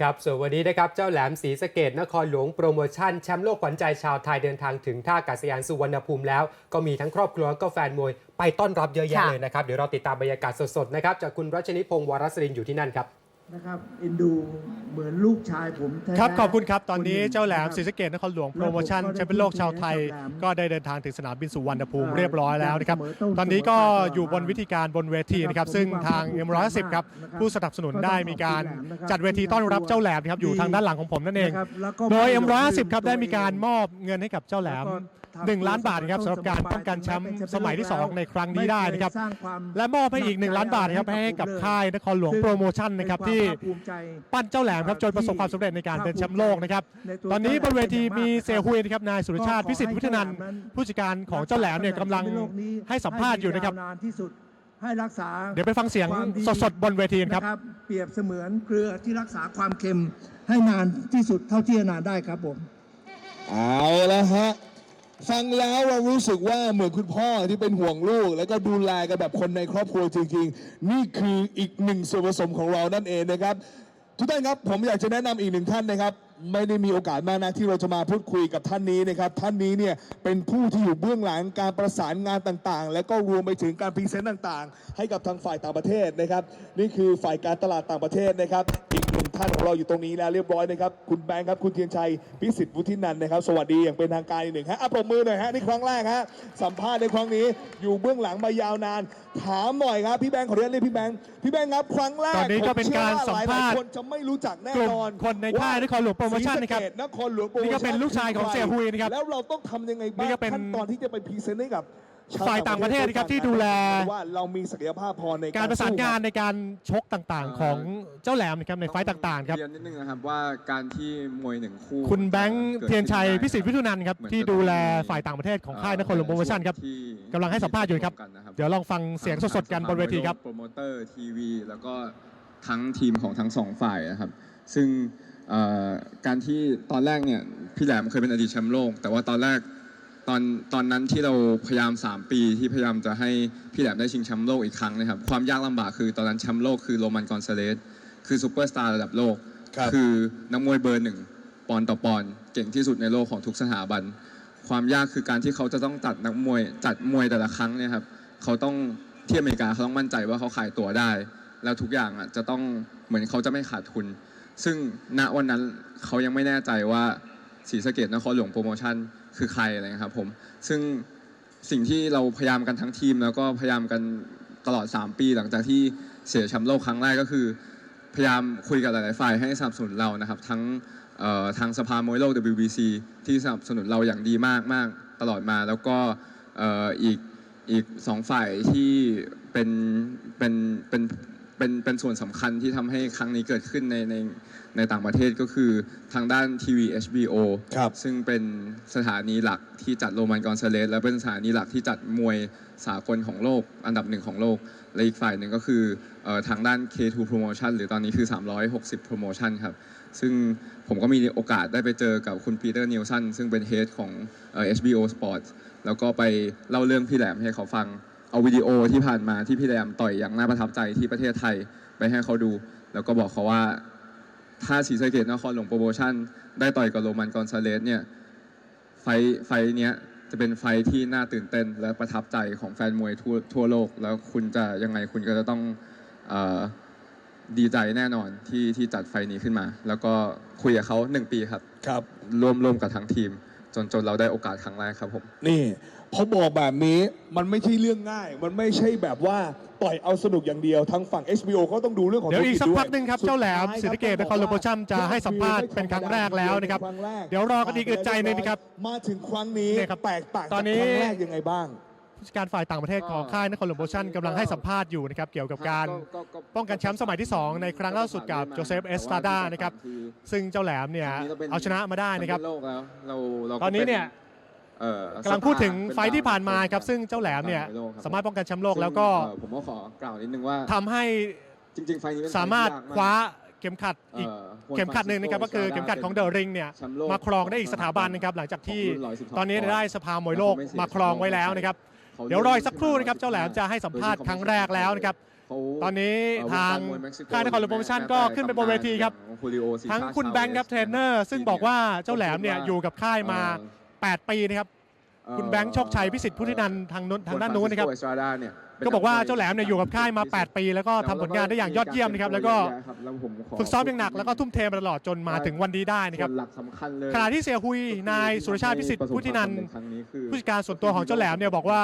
ครับส่วนวันนี้นะครับเจ้าแหลมศรีสะเกดนครหลวงโปรโมชั่นแชมป์โลกขวัญใจชาวไทยเดินทางถึงท่าอากาศยานสุวรรณภูมิแล้ว ก็มีทั้งครอบครัวก็แฟนมวยไปต้อนรับเยอะแยะเลยนะครับ เดี๋ยวเราติดตามบรรยากาศสดๆนะครับจากคุณรัชนิพงศ์วรสรินอยู่ที่นั่นครับ นะครับเอ็นดูเหมือนลูกชายผมแท้ๆครับขอบคุณครับ ตอนนี้คงเจ้าแหลมนะครับศรีสะเกดนครหลวงโปรโมชั่นแชมเปี้ยนโลกชาวไทย ก็ได้เดินทางถึงสนามบินสุวรรณภูมิเรียบร้อยแล้วนะครับตอนนี้ก็อยู่บนวิธีการบนเวทีนะครับซึ่งทาง M110 ครับผู้สนับสนุนได้มีการจัดเวทีต้อนรับเจ้าแหลมนะครับอยู่ทางด้านหลังของผมนั่นเองนะครับแล้วก็โดย M110 ครับได้มีการมอบเงินให้กับเจ้าแหลม 1 ล้านบาทนะครับสำหรับการป้องกันแชมป์สมัยที่ 2 ในครั้งนี้ได้นะครับม่เยสางความและมอบให้อีก 1 ล้านบาทนะครับให้กับค่ายนครหลวงโปรโมชั่นนะครับที่เป็นวามภาคภูมิใจปั้นเจ้าแหลมครับจนประสบความสำเร็จในการเป็นแชมป์โลกนะครับในตัวตอนนี้บนเวทีมีเซฮุยจ้านะครับนายสุรชาติก็ขอพิสิทธิ์วุฒนันท์ให้เจ้าแหลมนั้นผู้จัดการของเจ้าแหลมเนี่ยกำลังให้สัมภาษณ์อยู่นะครับให้มียาวนานที่สุดให้รักษาเดี๋ยวไปฟังเสียงความดีสดๆบนเวทีกันครับนะเปรียบเสมือนเกลือที่รักษาความเค็มให้นานที่สุดเท่าที่จะนานได้ครับผม เอาละฮะ ฟังแล้วเรารู้สึกว่าเหมือนคุณพ่อที่เป็นห่วงลูก แล้วก็ดูแลกันแบบคนในครอบครัวจริงๆ นี่คืออีกหนึ่งส่วนผสมของเรานั่นเองนะครับ ทุกท่านครับผมอยากจะแนะนำอีกหนึ่งท่านนะครับ ไม่ได้มีโอกาสมากนะที่เราจะมาพูดคุยกับท่านนี้นะครับ ท่านนี้เนี่ยเป็นผู้ที่อยู่เบื้องหลังการประสานงานต่างๆ และก็รวมไปถึงการพรีเซนต์ต่างๆ ให้กับทางฝ่ายต่างประเทศนะครับ นี่คือฝ่ายการตลาดต่างประเทศนะครับ นึ่งท่านของเราอยู่ตรงนี้แล้วเรียบร้อยนะครับ คุณแบงค์ครับ คุณเทียนชัย พิสิทธิ์วุฒินันท์นะครับ สวัสดีอย่างเป็นทางการอีกหนึ่งฮะอะปรบมือหน่อยฮะนี่ครั้งแรกฮะ สัมภาษณ์ในครั้งนี้ อยู่เบื้องหลังมายาวนาน ถามหน่อยครับ พี่แบงค์ขออนุญาตเรียกพี่แบงค์ พี่แบงค์ครับ ครั้งแรกตอนนี้ก็เป็นการสัมภาษณ์ผเชื่อว่หลยๆคนจะไม่รู้จักแน่กลุ่มนอนคนในค่ายนครหลวงโปรโมชั่นนะครับ ศสเกษนครหลวงโปรโมชั่นนี่ก็เป็นลูกชายของเสี่ยหุยนะครับแล้วเราต้องทำยังไงบ้านี่งก็เป็น ขั้นตอนที่จะไปพรีเซนต์ให้กับชว ฝ่ายต่างประเทศนะครับที่ดูแลว่าเรามีศักยภาพพอในการประสานงานสู้ในการชกต่างๆ ของเจ้าแหลมนะครับในไฟต์ต่างๆครับเรียนนิดนึงนะครับว่าการที่มวยหนึ่งคู่ คุณแบงค์กิดเทียนชัยขึ้ได้พิสิทธิ์วิทุนันท์ครับเหมือนที่จะดูแลต้องมีฝ่ายต่างประเทศของค่ายนครหลวงโปรโมชั่นครับที่กำลังให้สัมภาษณ์อยู่ครับกันะเดี๋ยวลองฟังเสียงสดๆกันบนเวทีครับโปรโมเตอร์ทีวีแล้วก็ทั้งทีมของทั้งสองฝ่ายนะครับ ซึ่งเอ่อการที่ตอนแรกเนี่ยพี่แหลมเคยเป็นอดีตแชมป์โลก แต่ว่าตอนแรก ตอนตอนนั้นที่เราพยายาม 3 ปีที่พยายามจะให้พี่แหลมได้ชิงแชมป์โลกอีกครั้งนะครับ ความยากลำบากคือตอนนั้นแชมป์โลกคือโรมันกอนซาเลสคือซูเปอร์สตาร์ระดับโลกครับคือนักมวยเบอร์หนึ่งปอนด์ต่อปอนด์เก่งที่สุดในโลกของทุกสถาบัน ความยากคือการที่เขาจะต้องจัดนักมวยจัดมวยแต่ละครั้งเนี่ยครับเขาต้องที่อเมริกาเขาต้องมั่นใจว่าเขาขายตั๋วได้ แล้วทุกอย่างอะจะต้องเหมือนเขาจะไม่ขาดทุน ซึ่งณวันนั้นเขายังไม่แน่ใจว่าศรีสะเกดนครหลวงโปรโมชั่น คือใครอะไรครับผมซึ่งสิ่งที่เราพยายามกันทั้งทีม แล้วก็พยายามกันตลอด 3 ปี หลังจากที่เสียแชมป์โลกครั้งแรกก็คือ พยายามคุยกับหลาย ๆ ฝ่ายให้สนับสนุนเรานะครับ ทั้งทางสภามวยโลก WBC ที่สนับสนุนเราอย่างดีมากมากตลอดมา แล้วก็อีกอีกสองฝ่ายที่เป็นเป็นเป็น เป็นเป็นส่วนสำคัญที่ทำให้ครั้งนี้เกิดขึ้นในในในต่างประเทศก็คือทางด้านทีวี HBO ครับ ซึ่งเป็นสถานีหลักที่จัดโรมันกอนซาเลสและเป็นสถานีหลักที่จัดมวยสากลของโลก อันดับหนึ่งของโลก และอีกฝ่ายหนึ่งก็คือเออทางด้าน K2 Promotion หรือตอนนี้คือ 360 Promotion ครับ ซึ่งผมก็มีโอกาสได้ไปเจอกับคุณปีเตอร์นิวสันซึ่งเป็นเฮดของเอ่อ HBO Sports แล้วก็ไปเล่าเรื่องพี่แหลมให้เขาฟัง เอาวิดีโอที่ผ่านมาที่พี่แหลมต่อยอย่างน่าประทับใจที่ประเทศไทยไปให้เขาดู แล้วก็บอกเขาว่า ถ้าศรีสะเกดนครหลวงโปรโมชั่น ได้ต่อยกับโรมันกอนซาเลสเนี่ยไฟท์ไฟท์เนี้ยจะเป็นไฟท์ที่น่าตื่นเต้นและประทับใจของแฟนมวยทั่วทั่วโลก แล้วคุณจะยังไงคุณก็จะต้องเออดีใจแน่นอนที่ที่จัดไฟท์นี้ขึ้นมา แล้วก็คุยกับเขาหนึ่งปีครับครับร่วมร่วมกับทั้งทีม จนจนเราได้โอกาสครั้งแรกครับผม นี่พอบอกแบบนี้มันไม่ใช่เรื่องง่าย มันไม่ใช่แบบว่าต่อยเอาสนุกอย่างเดียวทางฝั่ง HBO เขาต้องดูเรื่องของเดี๋ยวอีกสักธุรจพักหนึ่งครับสุดเจ้าแหลมท้ยศรีสะเกษนครหลวงโปรโมชั่นจะให้สัมภาษณ์เป็นครั้งแรกแล้วนะครับงแรกเดี๋ยวรอกันอีกอึดใจหนึ่งนะครับ มาถึงครั้งนี้เนี่ยครับแตกต่างตอนจากนี้ครั้งแรกยังไงบ้าง ผู้จัดการฝ่ายต่างประเทศของค่ายนครหลวงโปรโมชั่นกำลังให้สัมภาษณ์อยู่นะครับเกี่ยวกับการป้องกันแชมป์สมัยที่ 2 ในครั้งล่าสุดกับโจเซฟเอสตาดานะครับซึ่งเจ้าแหลมเนี่ยเอาชนะมาได้นะครับโลกแล้วเราเราก็ตอนนี้เนี่ยป็เอ่อกำลังพูดถึงเป็นไฟท์ที่ผ่านมาครับซึ่งเจ้าแหลมเนี่ยโลกครับสามารถป้องกันแชมป์โลกแล้วก็ซึ่งเอ่อผมก็ขอกล่าวนิดนึงว่าทำให้จริงๆไฟล์นี้เป็นไฟล์สามารถที่ยกกคว้าเข็มขัดอีกเอ่อเข็มขัดหนึ่งนะครับก็คือเข็มขัดของเดอะริงเนี่ยแชมป์โลกมาครองได้อีกสถาบันนะครับหลังจากที่ของรุ่น112ตอนนี้ได้สภามวยโลกแต่เขาไม่เสียมาครองไว้แล้วนะครับ เขาเดี๋ยวรออีกสักครู่นะครับเจ้าแหลมจะให้สัมภาษณ์ครั้งแรกแล้วนะครับเขาตอนนี้เอ่อทางวกรมวยเม็กซิโกค่ายนครหลวงโปรโมชั่นก็ขึ้นไปบนเวทีครับอย่างฮูลิโอซีทั้งชาคุณชาแบงค์ครับวเทรนเนอร์ซึ่งบอกว่าเจ้าแหลมเนี่ยอยู่กับค่ายมา 8 ปีนะครับเอ่อ คุณแบงค์โชคชัยพิสิทธิ์พุทธินันท์ทางนู้นทางด้านนู้นนะครับเอสตราดาเนี่ยเป็นก็บอกว่านัมวยเจ้าแหลมเนี่ยอยู่กับค่ายมา 8 ปี แล้วก็ทำผลงานได้อย่างยอดเยี่ยมนะครับแล้วก็แล้วผมขฝึกซ้อมอย่างหนักแล้วก็ทุ่มเทมาตลอดจนมาถึงวันนี้ได้นะครับส่วนหลักสำคัญเลยขณะที่เสียหุยนายสุรชาติพิสิทธิ์พุทธินันท์ครั้งนี้คือผู้จัดการส่วนตัวของเจ้าแหลมเนี่ยบอกว่า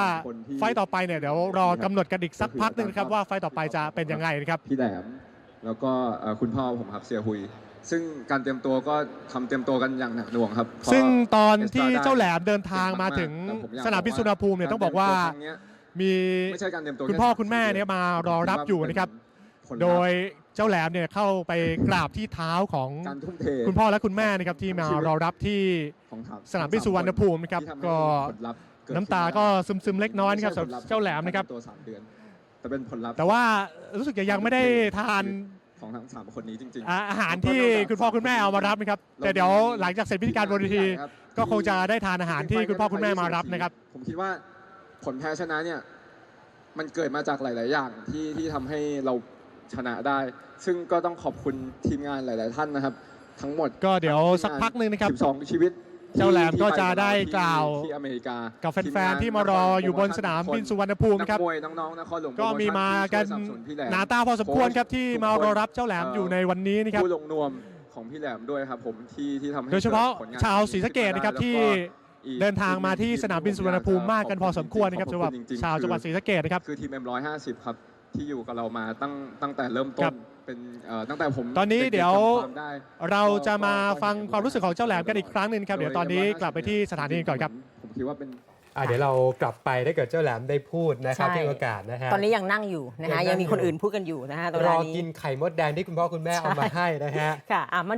ไฟต์ต่อไปเนี่ยเดี๋ยวรอกำหนดกันอีกสักพักหนึ่งนะครับว่าไฟต์ต่อไปจะเป็นยังไงนะครับพี่แหลม แล้วก็เอ่อคุณพ่อผมครับเสียหุย ซึ่งการเตรียมตัวก็ทำเตรียมตัวกันอย่างหนักหน่วงครับเพราะ ซึ่งตอนที่ Estrada เจ้าแหลมเดินทางมาถึงแต่ผมอยกสนามบินสุวรรณภูมิเนี่ยต้องบอกว่ารเตรียมตัวครั้งเนี้ยมีไม่ใช่การเตรียมตัวคุณพ่อคุณแม่เนี่ยมารอรับอยู่นะครับผลลัพธ์โดยเจ้าแหลมเนี่ยเข้าไปกราบที่เท้าของการทุ่มเท คุณพ่อและคุณแม่นะครับที่มารอรับที่ ของทางสนามบินสุวรรณภูมินะครับที่ทำให้ก็ ผลลัพธ์เดน้ำตาก็ซึมๆเล็กน้อยนะครับไม่สำหใช่รับผลลัพธ์เจ้าแหลมนะครับ ตัวสามเดือน แต่เป็นผลลัพธ์แต่ว่ารู้สึกจะยังไม่ได้ทานของทั้งสามคนนี้จริง อาอาหารที่คุณพ่อคุณแม่เอามารับนะครับ แต่เดี๋ยวหลังจากเสร็จพิธีการบนเวทีก็คงจะได้ทานอาหารที่คุณพ่อคุณแม่มารับนะครับ ผมคิดว่าผลแพ้ชนะเนี่ย มันเกิดมาจากหลาย ๆ อย่างที่ที่ทำให้เราชนะได้ ซึ่งก็ต้องขอบคุณทีมงานหลาย ๆ ท่านนะครับ ทั้งหมดก็เดี๋ยวสักพักหนึ่งนะครับ 12 ชีวิต เจ้าแหลมที่ก็ที่จะปบเรได้ที่กล่าวที่อเมริกากับทีแฟนงๆที่มารออยู่บนสนามบินสุวรรณภูมินะครับนักมวยน้องๆนครหลวงก็มีมากันที่ช่วยสบสพี่แหลมหนาตาพอสมควรครับที่มารอรับเจ้าแหลมอยู่ในวันนี้นะครับผู้ลงนวมของพี่แหลมด้วยครับผมที่ที่ทำให้โดยเฉพาะกิผลงนชาวศรีสะเกษนะครับแล้วก็ที่อีกเดินทางมาที่สนามบินสุวรรณภูมิมากกันพอสมควรนะครับขสำอหรับณจริงๆชาวจังหวัดศรีสะเกษนะครับคือทีม M150 ครับ ที่อยู่กับเรามาตั้งตั้งแต่เริ่มต้ครันบเป็นเอ่อตั้งแต่ผมตอนนี้ด็กๆเดี๋ยวจำความได้เราจะมาฟังความรู้สึกของเจ้าแหลมกันอีกครั้งหนึ่งครับเดี๋ยวตอนนี้กลับไปที่สถานีก่อนครับผมคิดว่าเป็นอะเดี๋ยวเรากลับไปถ้าเกิดเจ้าแหลมได้พูดนะครับใช่ที่โอกาสนะฮะตอนนี้ยังนั่งอยู่นะยังนั่ฮะงยังมีคนอยู่อื่นพูดกันอยู่นะฮะตอนรอนี้กินไข่มดแดงที่คุณพ่อคุณแม่เอามาให้นะฮะค่ะอะมา